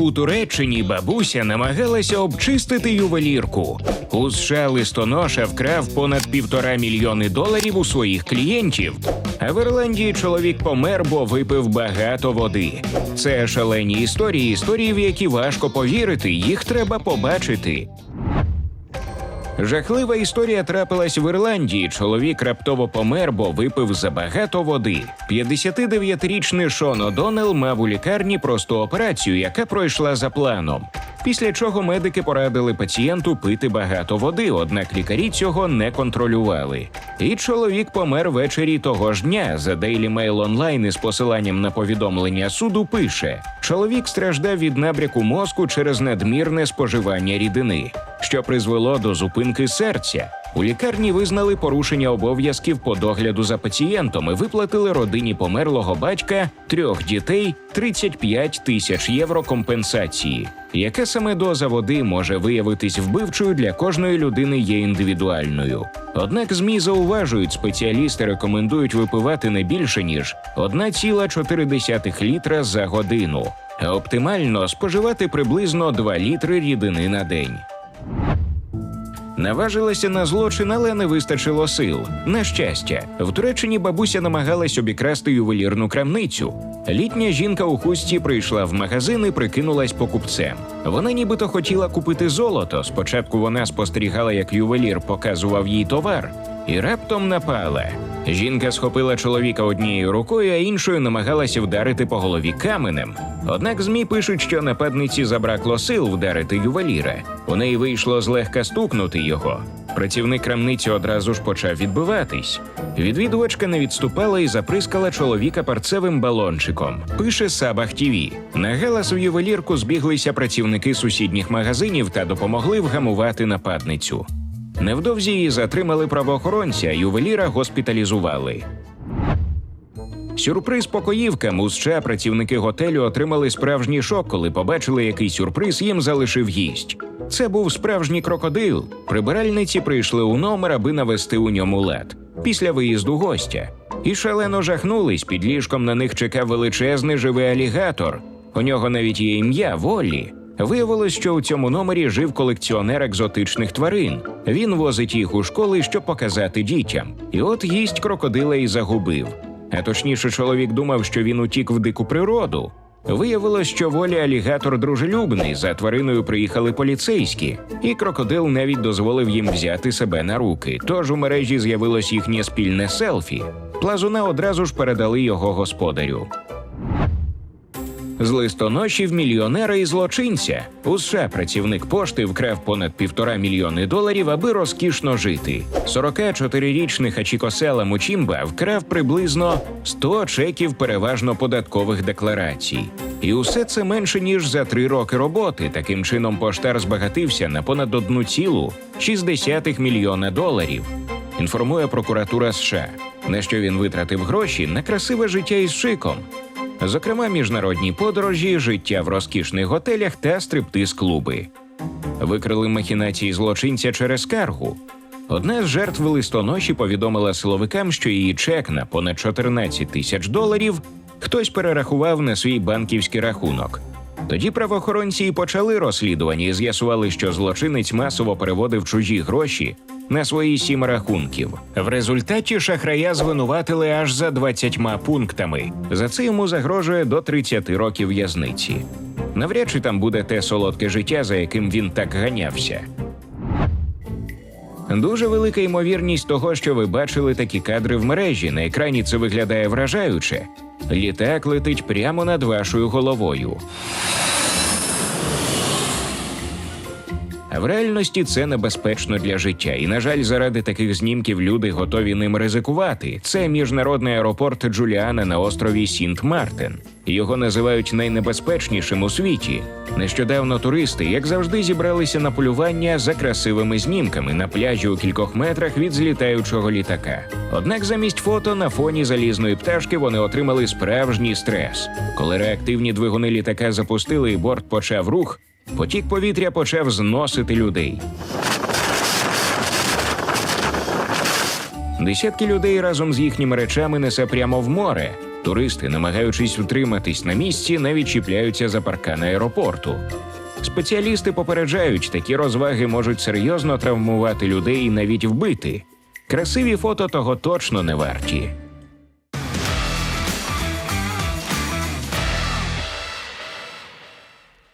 У Туреччині бабуся намагалася обчистити ювелірку. У США листоноша вкрав понад півтора мільйони доларів у своїх клієнтів. А в Ірландії чоловік помер, бо випив багато води. Це шалені історії, історії, в які важко повірити, їх треба побачити. Жахлива історія трапилась в Ірландії. Чоловік раптово помер, бо випив забагато води. 59-річний Шон О'Доннелл мав у лікарні просту операцію, яка пройшла за планом. Після чого медики порадили пацієнту пити багато води, однак лікарі цього не контролювали. І чоловік помер ввечері того ж дня. За Daily Mail Online із посиланням на повідомлення суду пише: чоловік страждав від набряку мозку через надмірне споживання рідини, що призвело до зупинки серця. У лікарні визнали порушення обов'язків по догляду за пацієнтом і виплатили родині померлого батька трьох дітей 35 тисяч євро компенсації. Яка саме доза води може виявитись вбивчою для кожної людини є індивідуальною. Однак ЗМІ зауважують, спеціалісти рекомендують випивати не більше ніж 1,4 літра за годину, а оптимально споживати приблизно 2 літри рідини на день. Наважилася на злочин, але не вистачило сил. На щастя, в Туреччині бабуся намагалась обікрасти ювелірну крамницю. Літня жінка у хустці прийшла в магазин і прикинулась покупцем. Вона нібито хотіла купити золото. Спочатку вона спостерігала, як ювелір показував їй товар, і раптом напала. Жінка схопила чоловіка однією рукою, а іншою намагалася вдарити по голові каменем. Однак ЗМІ пишуть, що нападниці забракло сил вдарити ювеліра. У неї вийшло злегка стукнути його. Працівник крамниці одразу ж почав відбиватись. Відвідувачка не відступала і заприскала чоловіка парцевим балончиком. Пише Сабах ТІВІ. На галас у ювелірку збіглися працівники сусідніх магазинів та допомогли вгамувати нападницю. Невдовзі її затримали правоохоронці, а ювеліра госпіталізували. Сюрприз покоївкам у працівники готелю отримали справжній шок, коли побачили, який сюрприз їм залишив гість. Це був справжній крокодил. Прибиральниці прийшли у номер, аби навести у ньому лад після виїзду гостя. І шалено жахнулись. Під ліжком на них чекав величезний живий алігатор. У нього навіть є ім'я Воллі. Виявилось, що у цьому номері жив колекціонер екзотичних тварин. Він возить їх у школи, щоб показати дітям. І от гість крокодила і загубив. А точніше, чоловік думав, що він утік в дику природу. Виявилось, що волі алігатор дружелюбний. За твариною приїхали поліцейські, і крокодил навіть дозволив їм взяти себе на руки. Тож у мережі з'явилось їхнє спільне селфі. Плазуна одразу ж передали його господарю. З листоношів мільйонера і злочинця у США працівник пошти вкрав понад півтора мільйони доларів, аби розкішно жити. 44-річний Хачікосела Мучімба вкрав приблизно 100 чеків переважно податкових декларацій. І усе це менше ніж за три роки роботи. Таким чином поштар збагатився на понад 1,6 мільйона доларів. Інформує прокуратура США. На що він витратив гроші на красиве життя із шиком зокрема міжнародні подорожі, життя в розкішних готелях та стриптиз-клуби. Викрили махінації злочинця через скаргу. Одна з жертв листоноші повідомила силовикам, що її чек на понад 14 тисяч доларів хтось перерахував на свій банківський рахунок. Тоді правоохоронці і почали розслідування і з'ясували, що злочинець масово переводив чужі гроші на свої сім рахунків. В результаті шахрая звинуватили аж за 20 пунктами. За це йому загрожує до 30 років в'язниці. Навряд чи там буде те солодке життя, за яким він так ганявся. Дуже велика ймовірність того, що ви бачили такі кадри в мережі. На екрані це виглядає вражаюче. Літак летить прямо над вашою головою. А в реальності це небезпечно для життя, і на жаль, заради таких знімків люди готові ним ризикувати. Це міжнародний аеропорт Джуліана на острові Сінт Мартен. Його називають найнебезпечнішим у світі. Нещодавно туристи, як завжди, зібралися на полювання за красивими знімками на пляжі у кількох метрах від злітаючого літака. Однак замість фото на фоні залізної пташки вони отримали справжній стрес. Коли реактивні двигуни літака запустили і борт почав рух, потік повітря почав зносити людей. Десятки людей разом з їхніми речами несе прямо в море. Туристи, намагаючись утриматись на місці, навіть чіпляються за паркан аеропорту. Спеціалісти попереджають, такі розваги можуть серйозно травмувати людей і навіть вбити. Красиві фото того точно не варті.